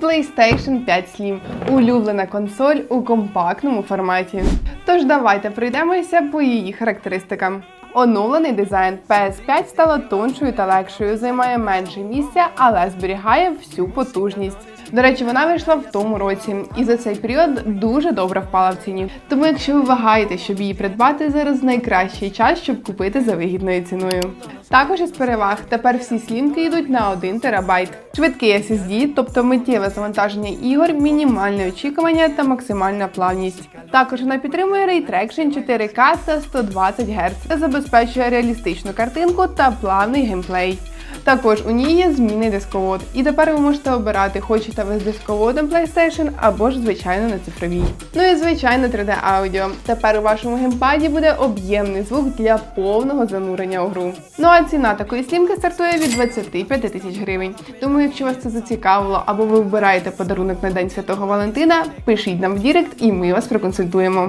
PlayStation 5 Slim – улюблена консоль у компактному форматі. Тож давайте пройдемося по її характеристикам. Оновлений дизайн PS5 стала тоншою та легшою, займає менше місця, але зберігає всю потужність. До речі, вона вийшла в тому році і за цей період дуже добре впала в ціні. Тому, якщо ви вагаєте, щоб її придбати, зараз найкращий час, щоб купити за вигідною ціною. Також із переваг тепер всі слімки йдуть на 1 терабайт. Швидкий SSD, тобто миттєве завантаження ігор, мінімальне очікування та максимальна плавність. Також вона підтримує рейтрекшн 4К та 120 Гц забезпечує реалістичну картинку та плавний геймплей. Також у ній є змінний дисковод, і тепер ви можете обирати, хочете ви з дисководом PlayStation або ж звичайно на цифровій. Ну і звичайно 3D аудіо. Тепер у вашому геймпаді буде об'ємний звук для повного занурення у гру. Ну а ціна такої слімки стартує від 25 тисяч гривень. Тому, якщо вас це зацікавило або ви вибираєте подарунок на День Святого Валентина, пишіть нам в Дірект і ми вас проконсультуємо.